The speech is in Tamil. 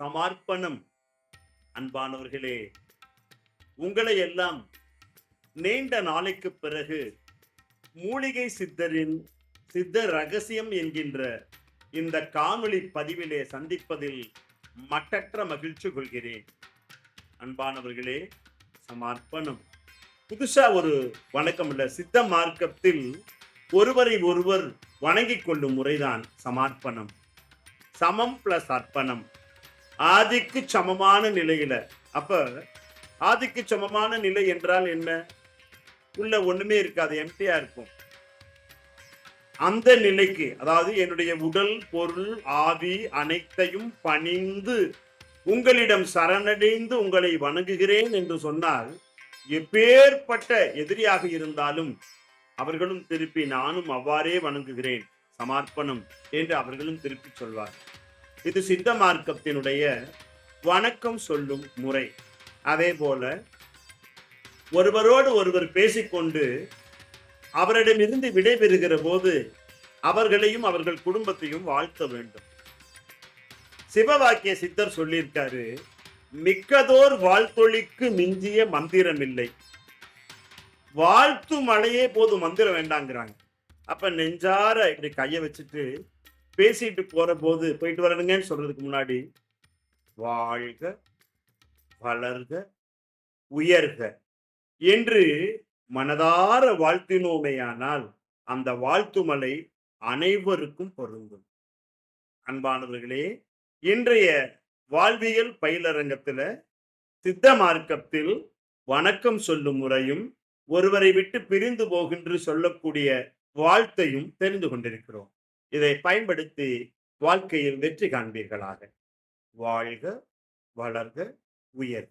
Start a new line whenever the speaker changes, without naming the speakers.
சமார்ப்பணம் அன்பானவர்களே உங்களை எல்லாம் நீண்ட நாளைக்கு பிறகு மூலிகை சித்தரின் சித்த ரகசியம் என்கின்ற இந்த காணொளி பதிவிலே சந்திப்பதில் மட்டற்ற மகிழ்ச்சி கொள்கிறேன். அன்பானவர்களே சமார்ப்பணம் புதுசா ஒரு வணக்கம் இல்ல. சித்த மார்க்கத்தில் ஒருவரை ஒருவர் வணங்கிக் கொள்ளும் முறைதான் சமார்ப்பணம் சமம் பிளஸ் அர்ப்பணம். ஆதிக்கு சமமான நிலையில. அப்ப ஆதிக்கு சமமான நிலை என்றால் என்ன? உள்ள ஒண்ணுமே இருக்காது எம்டியா இருக்கும். அந்த நிலைக்கு அதாவது என்னுடைய உடல் பொருள் ஆவி அனைத்தையும் பணிந்து உங்களிடம் சரணடைந்து உங்களை வணங்குகிறேன் என்று சொன்னால் எப்பேற்பட்ட எதிரியாக இருந்தாலும் அவர்களும் திருப்பி நானும் அவ்வாறே வணங்குகிறேன் சமார்ப்பணம் என்று அவர்களும் திருப்பி சொல்வார் இது சித்த மார்க்கத்தினுடைய வணக்கம் சொல்லும் முறை. அதே போல ஒருவரோடு ஒருவர் பேசிக்கொண்டு அவரிடமிருந்து விடைபெறுகிற போது அவர்களையும் அவர்கள் குடும்பத்தையும் வாழ்த்த வேண்டும். சிவவாக்கிய சித்தர் சொல்லியிருக்காரு மிக்கதோர் வாழ்த்தொழிக்கு மிஞ்சிய மந்திரம் இல்லை வாழ்த்து மழையே போதும் மந்திரம் வேண்டாங்கிறாங்க. அப்ப நெஞ்சார இப்படி கையை வச்சுட்டு பேசிட்டு போற போது போயிட்டு வரணுங்கன்னு சொல்றதுக்கு முன்னாடி வாழ்க வளர்க உயர்க என்று மனதார வாழ்த்தினோமேயானால் அந்த வாழ்த்து மலை அனைவருக்கும் பொருந்தும். அன்பானவர்களே இன்றைய வாழ்வியல் பயிலரங்கத்தில் சித்த மார்க்கத்தில் வணக்கம் சொல்லும் முறையும் ஒருவரை விட்டு பிரிந்து போகின்று சொல்லக்கூடிய வாழ்த்தையும் தெரிந்து கொண்டிருக்கிறோம். இதை பயன்படுத்தி வாழ்க்கையில் வெற்றி காண்பீர்களாக. வாழ்க வளர்க உயர்